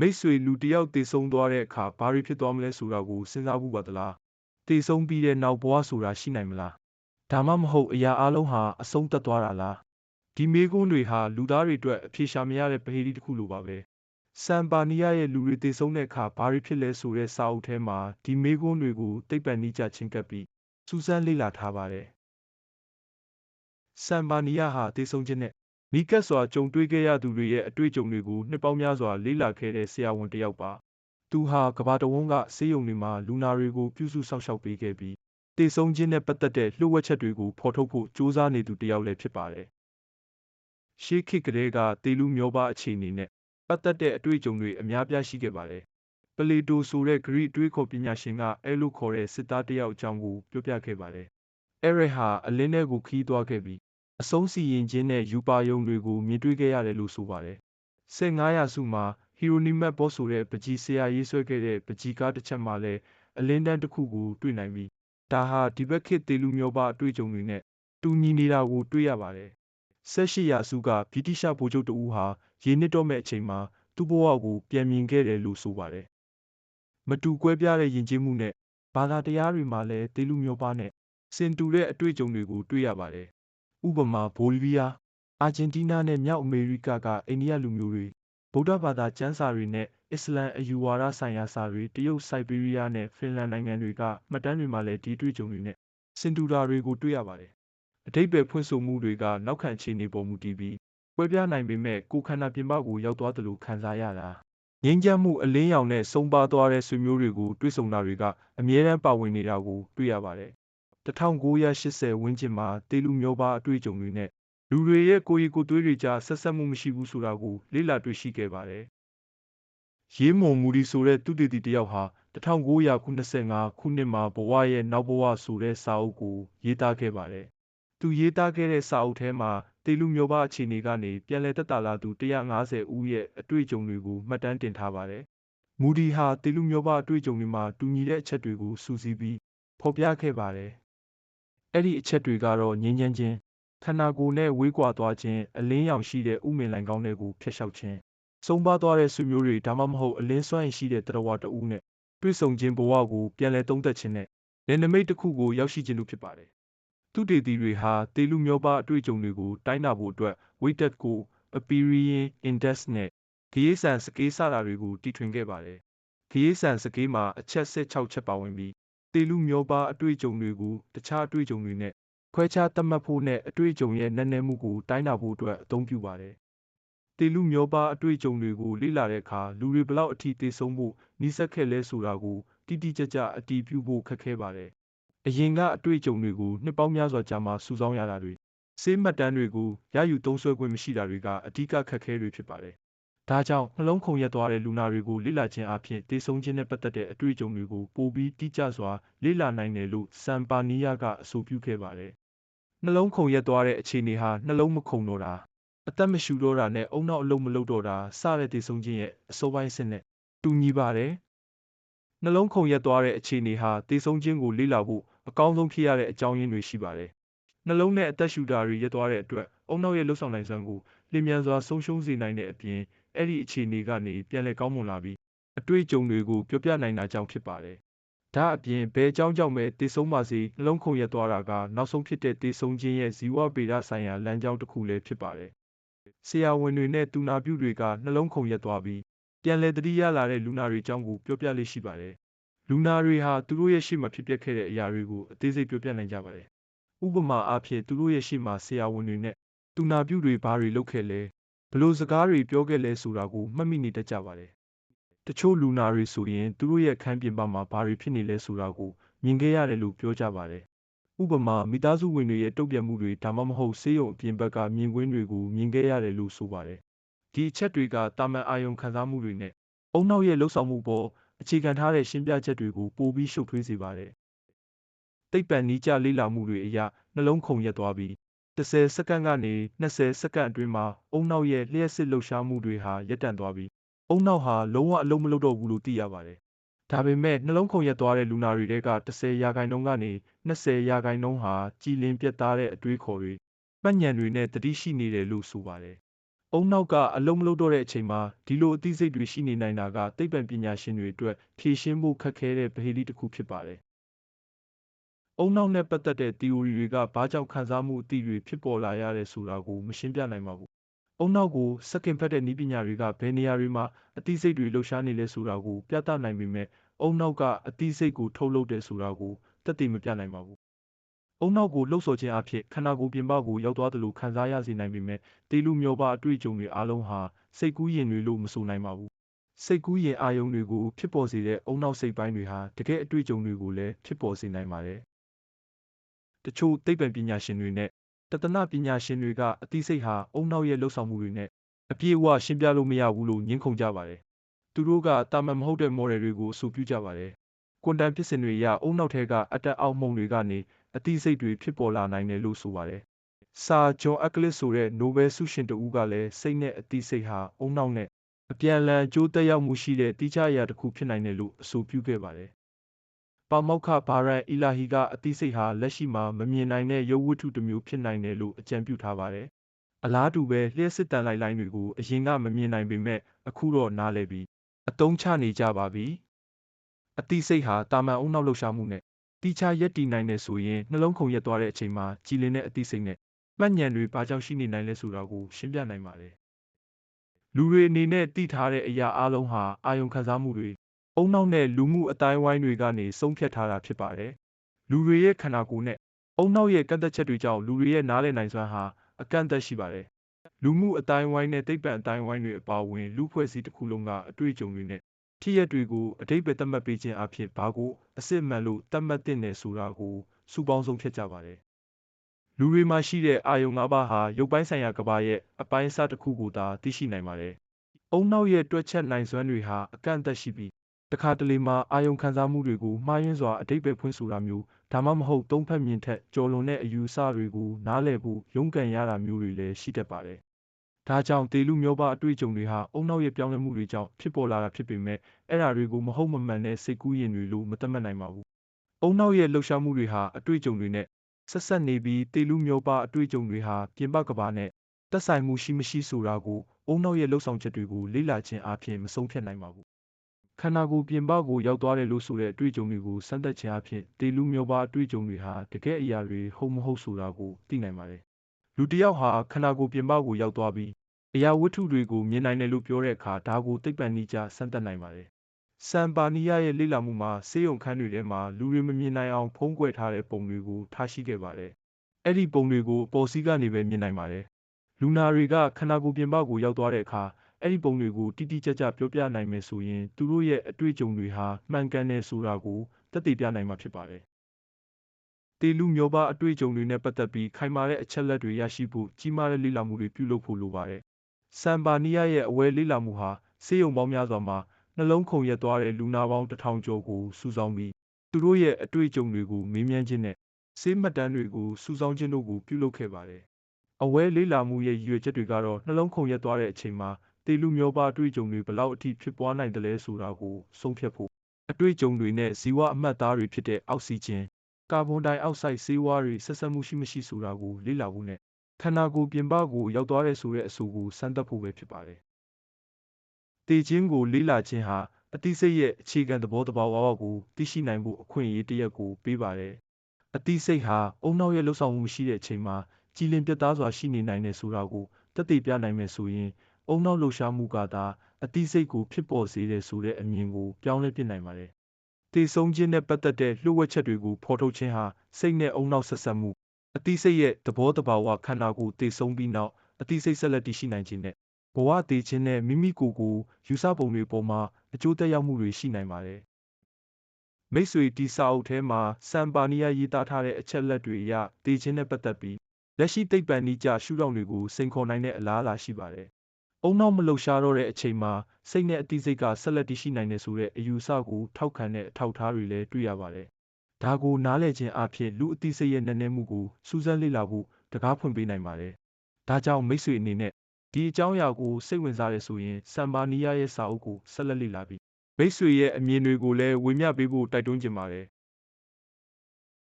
မိတ်ဆွေလူတစ်ယောက်တည်ဆုံးသွားတဲ့အခါဘာတွေဖြစ်သွားမလဲဆိုတာကိုစဉ်းစားဖို့ပါသလားတည်ဆုံးပြီးတဲ့နောက်ဘဝဆိုတာရှိနိုင်မလားဒါမှမဟုတ်အရာအလုံးဟာအဆုံးသတ်သွားတာလားဒီမေးခွန်းတွေဟာလူသားတွေအတွက်အဖြေရှာမရတဲ့ပဟေဒီတစ်ခုလိုပါပဲစံပါနီယာရဲ့လူတွေတည်ဆုံးတဲ့အခါဘာတွေဖြစ်လဲဆိုတဲ့စာအုပ်ထဲမှာဒီမေးခွန်းတွေကိုသိပ္ပံနည်းကျချင်းကပ်ပြီးစူးစမ်းလေ့လာထားပါတယ်စံပါနီယာဟာတည်ဆုံးခြင်းနဲ့ နီးကပ်စွာကြုံတွေ့ခဲ့ရသူတွေရဲ့အတွေ့အကြုံတွေကိုနှစ်ပေါင်းများစွာလေ့လာခဲ့တဲ့ဆရာဝန်တစ်ယောက်ပါသူဟာကမ္ဘာတဝန်းကဆေးရုံတွေမှာလူနာတွေကိုပြုစုစောင့်ရှောက်ပေးခဲ့ပြီးတည်ဆုံးခြင်းနဲ့ပတ်သက်တဲ့လှုပ်ဝက်ချက်တွေကိုဖော်ထုတ်ဖို့ကြိုးစားနေသူတစ်ယောက်လည်းဖြစ်ပါတယ်ရှေးခေတ်ကတည်းကတေလူမျိုးပါအခြေအနေနဲ့ပတ်သက်တဲ့အတွေ့အကြုံတွေအများပြားရှိခဲ့ပါတယ်ပလေတိုဆိုတဲ့ဂရိအတွေးခေါ်ပညာရှင်ကအဲလိုခေါ်တဲ့စစ်သားတစ်ယောက်အကြောင်းကိုပြောပြခဲ့ပါတယ်အဲရဟာအလင်းထဲကိုခီးသွားခဲ့ပြီး အဆုံးစီရင်ခြင်းနဲ့ယူပါယုံတွေကိုမြင်တွေ့ခဲ့ရတယ်လို့ဆိုပါတယ်15ရာစုမှာဟီရိုနီမတ်ဘောဆိုတဲ့ပကြီးဆရာရေးဆွဲခဲ့တဲ့ပကြီးကားတစ်ချက်မှာလည်းအလင်းတန်းတစ်ခုကိုတွေ့နိုင်ပြီးဒါဟာဒီဘက်ခေတ်တေလူမျိုးပါအတွေ့အကြုံတွေနဲ့တူညီနေတာကိုတွေ့ရပါတယ်18ရာစုကဗြိတိရှဗိုလ်ချုပ်တဦးဟာရေနစ်တော့မဲ့အချိန်မှာသူ့ဘဝကိုပြန်မြင်ခဲ့တယ်လို့ဆိုပါတယ်မတူကွဲပြားတဲ့ယဉ်ကျေးမှုနဲ့ဘာသာတရားတွေမှာလည်းတေလူမျိုးပါနဲ့စင်တူတဲ့အတွေ့အကြုံတွေကိုတွေ့ရပါတယ် ဥပမာဘိုလီးဗီးယားအာဂျင်တီးနားနဲ့မြောက်အမေရိကကအိန္ဒိယလူမျိုးတွေဗုဒ္ဓဘာသာကျမ်းစာတွေနဲ့အစ္စလမ်အယူဝါဒဆိုင်ရာစာတွေတရုတ်စိုက်ဘေးရီးယားနဲ့ဖင်လန်နိုင်ငံတွေကမှတ်တမ်းတွေမှာလည်းဒီတွေ့ကြုံတွေနဲ့စင်တူတာတွေကိုတွေ့ရပါတယ်အတိတ်ပဲဖွင့်ဆိုမှုတွေကနောက်ခံအခြေအနေပေါ်မူတည်ပြီးကွဲပြားနိုင်ပေမဲ့ကိုယ်ခန္ဓာပြင်ပကိုရောက်သွားသလိုခံစားရတာငြိမ်းချမ်းမှုအလင်းရောင်နဲ့ဆုံးပါသွားတဲ့ဆွေမျိုးတွေကိုတွေ့ဆုံတာတွေကအမြဲတမ်းပါဝင်နေတာကိုတွေ့ရပါတယ် 1980ဝန်းကျင်မှာတေလူမျိုးပါအတွေ့အကြုံတွေနဲ့လူတွေရဲ့ကိုယ်ရည်ကိုယ်သွေးတွေကြားဆက်ဆက်မှုမရှိဘူးဆိုတာကိုလေ့လာတွေ့ရှိခဲ့ပါတယ်။ရေးမွန်မူဒီဆိုတဲ့သူတေသီတစ်ယောက်ဟာ1985ခုနှစ်မှာဘဝရဲ့နောက်ဘဝဆိုတဲ့စာအုပ်ကိုရေးသားခဲ့ပါတယ်။သူရေးသားခဲ့တဲ့စာအုပ်ထဲမှာတေလူမျိုးပါအခြေအနေကနေပြန်လည်သက်သာလာသူ150ဦးရဲ့အတွေ့အကြုံတွေကိုမှတ်တမ်းတင်ထားပါတယ်။မူဒီဟာတေလူမျိုးပါအတွေ့အကြုံတွေမှာတူညီတဲ့အချက်တွေကိုစူးစီးပြီးဖော်ပြခဲ့ပါတယ်။ အဲ့ဒီအချက်တွေကတော့ငြင်းချမ်းခြင်းခန္ဓာကိုယ်နဲ့ဝေးကွာသွားခြင်းအလင်းရောင်ရှိတဲ့ဥမင်လိုင်ကောင်းတွေကိုဖျက်လျှောက်ခြင်းဆုံးပါသွားတဲ့ဆွေမျိုးတွေဒါမှမဟုတ်အလင်းစွမ်းရှိတဲ့တရဝတဦးနဲ့တွေ့ဆုံခြင်းဘဝကိုပြန်လည်သုံးသပ်ခြင်းနဲ့နယ်နိမိတ်တစ်ခုကိုရောက်ရှိခြင်းတို့ဖြစ်ပါတယ်သူတေတီတွေဟာတေလူမျိုးပါအတွေ့အကြုံတွေကိုတိုင်းတာဖို့အတွက် weighted ကို Aperian Index နဲ့ဂရေးဆန်စကေးစတာတွေကိုတီထွင်ခဲ့ပါတယ်ဂရေးဆန်စကေးမှာအချက်16ချက်ပါဝင်ပြီး တေလူမျိုးပါအတွေ့အကြုံတွေကိုတခြားအတွေ့အကြုံတွေနဲ့ခွဲခြားသတ်မှတ်ဖို့နဲ့အတွေ့အကြုံရဲ့နက်နဲမှုကိုတိုင်းတာဖို့အတွက်အသုံးပြုပါတယ်။တေလူမျိုးပါအတွေ့အကြုံတွေကိုလေ့လာတဲ့အခါလူတွေဘလောက်အထိသေဆုံးဖို့နှိစက်ခဲ့လဲဆိုတာကိုတိတိကျကျအတည်ပြုဖို့ခက်ခဲပါတယ်။အရင်ကအတွေ့အကြုံတွေကိုနှစ်ပေါင်းများစွာကြာမှစုဆောင်းရတာတွေဆေးမှတ်တမ်းတွေကိုရယူသုံးစွဲခွင့်မရှိတာတွေကအဓိကခက်ခဲတွေဖြစ်ပါတယ်။ ဒါကြောင့်နှလုံးခုန်ရက်သွားတဲ့လူနာတွေကိုလေ့လာခြင်းအပြင်တေဆုံးခြင်းနဲ့ပတ်သက်တဲ့အတွေ့အကြုံတွေကိုပိုပြီးတိကျစွာလေ့လာနိုင်တယ်လို့စံပါနီယာကအဆိုပြုခဲ့ပါတယ်နှလုံးခုန်ရက်သွားတဲ့အခြေအနေဟာနှလုံးမခုန်တော့တာအသက်မရှူတော့တာနဲ့အုံနောက်အလုံးမလုပ်တော့တာစတဲ့တည်ဆုံခြင်းရဲ့အစိုးပိုင်းစစ်နဲ့တူညီပါတယ်နှလုံးခုန်ရက်သွားတဲ့အခြေအနေဟာတည်ဆုံခြင်းကိုလေ့လာဖို့အကောင်းဆုံးဖြစ်ရတဲ့အကြောင်းရင်းတွေရှိပါတယ်နှလုံးနဲ့အသက်ရှူတာတွေရက်သွားတဲ့အတွက်အုံနောက်ရဲ့လှုပ်ဆောင်နိုင်စွမ်းကိုလျင်မြန်စွာဆုံးရှုံးစေနိုင်တဲ့အပြင် အဲ့ဒီအခြေအနေကနေပြန်လည်ကောင်းမွန်လာပြီးအတွေ့အကြုံတွေကိုပြောပြနိုင်တာကြောင့်ဖြစ်ပါတယ်ဒါအပြင်ဘယ်အကြောင်းကြောင့်ပဲတည်ဆုံးပါစေနှလုံးခုန်ရက်သွားတာကနောက်ဆုံးဖြစ်တဲ့တည်ဆုံးခြင်းရဲ့ဇီဝဗေဒဆိုင်ရာလမ်းကြောင်းတစ်ခုလည်းဖြစ်ပါတယ်။ဆရာဝန်တွေနဲ့တူနာပြုတွေကနှလုံးခုန်ရက်သွားပြီးပြန်လည်တတိယလာတဲ့လူနာတွေအကြောင်းကိုပြောပြလေးရှိပါတယ်။လူနာတွေဟာသူတို့ရဲ့ရှေ့မှာဖြစ်ပျက်ခဲ့တဲ့အရာတွေကိုအသေးစိတ်ပြောပြနိုင်ကြပါတယ်။ဥပမာအားဖြင့်သူတို့ရဲ့ရှေ့မှာဆရာဝန်တွေနဲ့တူနာပြုတွေဘာတွေလုပ်ခဲ့လဲ ဘလို့စကားတွေပြောခဲ့လဲဆိုတာကိုမှတ်မိနေတတ်ကြပါတယ်တချို့လူနာတွေဆိုရင်သူတို့ရဲ့ခန်းပြင်ပမှာဘာတွေဖြစ်နေလဲဆိုတာကိုမြင်ခဲ့ရတယ်လို့ပြောကြပါတယ်။ဥပမာမိသားစုဝင်တွေရဲ့တုံ့ပြန်မှုတွေဒါမှမဟုတ်ဆေးရုံအပြင်ဘက်ကမြင်ကွင်းတွေကိုမြင်ခဲ့ရတယ်လို့ဆိုပါတယ်။ဒီအချက်တွေကတာမန်အာယုံခံစားမှုတွေနဲ့အုံနောက်ရဲ့လှုပ်ဆောင်မှုပေါ်အခြေခံထားတဲ့ရှင်းပြချက်တွေကိုပိုပြီးရှုပ်ထွေးစေပါတယ်။သိပ္ပံနည်းကျလေ့လာမှုတွေအရနှလုံးခုန်ရက်သွားပြီး 10စက္ကန့်ကနေ20စက္ကန့်အတွင်းမှာအုံနောက်ရဲ့လျှက်စစ်လှုပ်ရှားမှုတွေဟာရပ်တန့်သွားပြီးအုံနောက်ဟာလုံးဝအလုံးမလုံးတော့ဘူးလို့သိရပါတယ်။ဒါပေမဲ့နှလုံးခုန်ရက်သွားတဲ့လူနာတွေထဲက10ရာခိုင်နှုန်းကနေ20ရာခိုင်နှုန်းဟာကြည်လင်ပြတ်သားတဲ့အတွေးခေါ်တွေမှတ်ဉဏ်တွေနဲ့တတိရှိနေတယ်လို့ဆိုပါတယ်။အုံနောက်ကအလုံးမလုံးတော့တဲ့အချိန်မှာဒီလိုအသိစိတ်တွေရှိနေနိုင်တာကသိပ္ပံပညာရှင်တွေအတွက်ဖြေရှင်းဖို့ခက်ခဲတဲ့ဗဟေလိတစ်ခုဖြစ်ပါတယ်။ အုံနောက်နဲ့ပတ်သက်တဲ့ theory တွေက ဘာကြောင့်ခံစားမှုအသည့်တွေဖြစ်ပေါ်လာရတယ်ဆိုတာကို မရှင်းပြနိုင်ပါဘူး။အုံနောက်ကိုစက္ကင်ဖက်တဲ့နည်းပညာတွေက ဘယ်နေရာတွေမှာအသိစိတ်တွေလှုပ်ရှားနေလဲဆိုတာကို ပြသနိုင်ပေမဲ့အုံနောက်ကအသိစိတ်ကိုထုတ်လုပ်တယ်ဆိုတာကိုသက်သေမပြနိုင်ပါဘူး။အုံနောက်ကိုလှုပ်ဆော်ခြင်းအဖြစ်ခန္ဓာကိုယ်ပြင်ပကိုရောက်သွားသလိုခံစားရစေနိုင်ပေမဲ့တေလူမျောပါအတွေ့အကြုံတွေအားလုံးဟာစိတ်ကူးယဉ်တွေလို့မဆိုနိုင်ပါဘူး။စိတ်ကူးယဉ်အာယုံတွေကိုဖြစ်ပေါ်စေတဲ့အုံနောက်စိတ်ပိုင်းတွေဟာတကယ်အတွေ့အကြုံတွေကိုလည်းဖြစ်ပေါ်စေနိုင်ပါတယ်။ တချို့သိပ္ပံပညာရှင်တွေနဲ့တသနာပညာရှင်တွေကအသိစိတ်ဟာအုံနောက်ရဲ့လှုပ်ဆောင်မှုတွေနဲ့အပြည့်အဝရှင်းပြလို့မရဘူးလို့ညှင်းခုန်ကြပါတယ်။သူတို့ကတာမန်မဟုတ်တဲ့ model တွေကိုအဆိုပြုကြပါတယ်။ကွန်တန်ဖြစ်စဉ်တွေအရအုံနောက်ထဲကအတက်အောက်မှုန်တွေကနေအသိစိတ်တွေဖြစ်ပေါ်လာနိုင်တယ်လို့ဆိုပါတယ်။စာဂျွန်အက်ကလစ်ဆိုတဲ့နိုဘယ်ဆုရှင်တဦးကလည်းစိတ်နဲ့အသိစိတ်ဟာအုံနောက်နဲ့အပြန်အလှန်အကျိုးသက်ရောက်မှုရှိတဲ့တိကျအရာတစ်ခုဖြစ်နိုင်တယ်လို့အဆိုပြုခဲ့ပါတယ်။ ပါမောက္ခဘာရန်အီလာဟီကအသိစိတ်ဟာလက်ရှိမှာမမြင်နိုင်တဲ့ရုပ်ဝတ္ထုတစ်မျိုးဖြစ်နိုင်တယ်လို့အကြံပြုထားပါတယ်။အလားတူပဲလျှက်စစ်တန်လိုက်လိုင်းတွေကိုအရင်ကမမြင်နိုင်ပေမဲ့အခုတော့နားလည်ပြီးအသုံးချနေကြပါပြီ။အသိစိတ်ဟာတာမန်အုံနောက်လှုပ်ရှားမှုနဲ့တိကျရက်တည်နိုင်တယ်ဆိုရင်နှလုံးခုန်ရက်သွားတဲ့အချိန်မှာကြည်လင်တဲ့အသိစိတ်နဲ့မှတ်ဉာဏ်တွေဘာကြောင့်ရှိနေနိုင်လဲဆိုတာကိုရှင်းပြနိုင်ပါတယ်။လူတွေအနေနဲ့သိထားတဲ့အရာအလုံးဟာအာယုံခံစားမှုတွေ အုံနောက်နဲ့လူမှုအတိုင်းဝိုင်းတွေကနေဆုံးဖြတ်ထားတာဖြစ်ပါတယ်။လူတွေရဲ့ခန္ဓာကိုယ်နဲ့အုံနောက်ရဲ့ကန့်သက်ချက်တွေကြောင့်လူတွေရဲ့နားလည်နိုင်စွမ်းဟာအကန့်အသတ်ရှိပါတယ်။လူမှုအတိုင်းဝိုင်းနဲ့သိပ္ပံအတိုင်းဝိုင်းတွေအပါအဝင်လူဖွဲ့စည်းတစ်ခုလုံးကအတွေ့အကြုံတွေနဲ့ဖြစ်ရက်တွေကိုအတိတ်ပဲသတ်မှတ်ပေးခြင်းအဖြစ်ဘာကိုအစစ်မှန်လို့သတ်မှတ်တဲ့နယ်ဆိုတာကိုစုပေါင်းဆုံးဖြတ်ကြပါတယ်။လူတွေမှာရှိတဲ့အာယုံ၅ပါးဟာရုပ်ပိုင်းဆိုင်ရာကဘာရဲ့အပိုင်းအစတစ်ခုကိုသာသိရှိနိုင်ပါတယ်။အုံနောက်ရဲ့တွက်ချက်နိုင်စွမ်းတွေဟာအကန့်အသတ်ရှိပြီး တခါတလေမှာ အာယုံခံစားမှုတွေကို မှားယွင်းစွာအတိတ်ပဲဖွင့်ဆိုတာမျိုး ဒါမှမဟုတ် သုံးဖက်မြင်ထက် ကျော်လွန်တဲ့ အယူအဆတွေကို နားလည်ဖို့ ရုန်းကန်ရတာမျိုးတွေလည်း ရှိတတ်ပါတယ်။ဒါကြောင့် တေလူမျိုးပါအတွေ့အကြုံတွေဟာအုံနောက်ရဲ့ပြောင်းလဲမှုတွေကြောင့် ဖြစ်ပေါ်လာတာဖြစ်ပေမဲ့အဲ့ဓာတွေကို မဟုတ်မမှန်တဲ့ စိတ်ကူးရင်တွေလို့ မသတ်မှတ်နိုင်ပါဘူး။အုံနောက်ရဲ့လှုပ်ရှားမှုတွေဟာ အတွေ့အကြုံတွေနဲ့ ဆက်ဆက်နေပြီး တေလူမျိုးပါအတွေ့အကြုံတွေဟာ ပြင်ပကဘာနဲ့ သက်ဆိုင်မှုရှိမရှိဆိုတာကိုအုံနောက်ရဲ့လှုပ်ဆောင်ချက်တွေကို လေ့လာခြင်းအပြင်မဆုံးဖြတ်နိုင်ပါဘူး ခန္ဓာကိုယ်ပြင်ပကိုရောက်သွားတယ်လို့ဆိုတဲ့အတွေ့အကြုံတွေကိုစမ်းသပ်ခြင်းအဖြစ်တေလူမျိုးပါအတွေ့အကြုံတွေဟာတကယ်အရာတွေဟုတ်မဟုတ်ဆိုတာကိုသိနိုင်ပါတယ်။လူတစ်ယောက်ဟာခန္ဓာကိုယ်ပြင်ပကိုရောက်သွားပြီးအရာဝတ္ထုတွေကိုမြင်နိုင်တယ်လို့ပြောတဲ့အခါဒါကိုသိပ္ပံနည်းကျစမ်းသပ်နိုင်ပါတယ်။စံပါနီယာရဲ့လေ့လာမှုမှာစေယုံခန်းတွေထဲမှာလူတွေမမြင်နိုင်အောင်ဖုံးကွယ်ထားတဲ့ပုံတွေကိုထားရှိခဲ့ပါတယ်။အဲ့ဒီပုံတွေကိုအပေါ်စီးကနေပဲမြင်နိုင်ပါတယ်။လူနာတွေကခန္ဓာကိုယ်ပြင်ပကိုရောက်သွားတဲ့အခါ အဲ့ဒီပုံတွေကိုတိတိကျကျပြောပြနိုင်မယ်ဆိုရင်သူတို့ရဲ့အတွေ့အကြုံတွေဟာမှန်ကန်တယ်ဆိုတာကိုသက်သေပြနိုင်မှာဖြစ်ပါတယ်။တေလူမျိုးပါအတွေ့အကြုံတွေနဲ့ပတ်သက်ပြီးခိုင်မာတဲ့အချက်လက်တွေရရှိဖို့ကြီးမားတဲ့လေ့လာမှုတွေပြုလုပ်ဖို့လိုပါတယ်။စမ်ဘာနီယာရဲ့အဝဲလေ့လာမှုဟာစေယုံပေါင်းများစွာမှာနှလုံးခုန်ရက်သွားတဲ့လူနာပေါင်းတစ်ထောင်ကျော်ကိုစုဆောင်းပြီးသူတို့ရဲ့အတွေ့အကြုံတွေကိုမေးမြန်းခြင်းနဲ့ဆေးမှတ်တမ်းတွေကိုစုဆောင်းခြင်းတို့ကိုပြုလုပ်ခဲ့ပါတယ်။အဝဲလေးလာမှုရဲ့ရည်ရွယ်ချက်တွေကတော့နှလုံးခုန်ရက်သွားတဲ့အချိန်မှာ တေလူမျိုးပါအတွေ့အကြုံတွေဘလောက်အထိဖြစ်ပွားနိုင်တယ်လဲဆိုတာကိုဆုံးဖြတ်ဖို့အတွေ့အကြုံတွေနဲ့ဇီဝအမှတ်သားတွေဖြစ်တဲ့အောက်ဆီဂျင်ကာဗွန်ဒိုင်အောက်ဆိုက်ဆေးဝါးတွေဆက်စပ်မှုရှိမရှိဆိုတာကိုလေ့လာဖို့နဲ့ခန္ဓာကိုယ်ပြင်ပကိုရောက်သွားတဲ့ဆိုတဲ့အဆိုကိုစမ်းသပ်ဖို့ပဲဖြစ်ပါတယ်။တေခြင်းကိုလေ့လာခြင်းဟာအသိစိတ်ရဲ့အခြေခံသဘောတဘာဝကိုသိရှိနိုင်ဖို့အခွင့်အရေးတစ်ရပ်ကိုပေးပါတယ်။အသိစိတ်ဟာအုံနောက်ရဲ့လှုပ်ဆောင်မှုရှိတဲ့အချိန်မှာကြည်လင်ပြတ်သားစွာရှိနေနိုင်တယ်ဆိုတာကိုသက်သေပြနိုင်မယ်ဆိုရင် အုံနောက်လှုပ်ရှားမှုကသာအသိစိတ်ကိုဖြစ်ပေါ်စေတယ်ဆိုတဲ့အမြင်ကိုပြောင်းလဲပြနိုင်ပါတယ်။တေဆုံးခြင်းနဲ့ပတ်သက်တဲ့လှုပ်ဝက်ချက်တွေကိုဖော်ထုတ်ခြင်းဟာစိတ်နဲ့အုံနောက်ဆက်ဆက်မှုအသိစိတ်ရဲ့သဘောတဘာဝခန္ဓာကိုယ်တေဆုံးပြီးနောက်အသိစိတ်ဆက်လက်တည်ရှိနိုင်ခြင်းနဲ့ဘဝတည်ခြင်းနဲ့မိမိကိုယ်ကိုယူဆပုံတွေပေါ်မှာအကျိုးသက်ရောက်မှုတွေရှိနိုင်ပါတယ်။မိတ်ဆွေဒီစာအုပ်ထဲမှာစံပါနီယာရေးသားထားတဲ့အချက်လက်တွေအရတည်ခြင်းနဲ့ပတ်သက်ပြီးလက်ရှိသိပ္ပံနည်းကျရှုထောင့်တွေကိုစိန်ခေါ်နိုင်တဲ့အလားအလာရှိပါတယ် အုံနောက်မလှုပ်ရှားတော့တဲ့အချိန်မှာစိတ်နဲ့အသိစိတ်ကဆက်လက်တည်ရှိနိုင်တယ်ဆိုတဲ့အယူအဆကိုထောက်ခံတဲ့အထောက်အထားတွေလည်းတွေ့ရပါတယ်။ဒါကိုနားလည်ခြင်းအဖြစ်လူအသိစိတ်ရဲ့နည်းနည်းမှုကိုစူးစမ်းလေ့လာဖို့တကားဖွင့်ပေးနိုင်ပါတယ်။ဒါကြောင့်မိတ်ဆွေအနေနဲ့ဒီအကြောင်းအရာကိုစိတ်ဝင်စားရဆိုရင်စံပါနီယာရဲ့စာအုပ်ကိုဆက်လက်လေ့လာပြီးမိတ်ဆွေရဲ့အမြင်တွေကိုလည်းဝေမျှပေးဖို့တိုက်တွန်းချင်ပါတယ်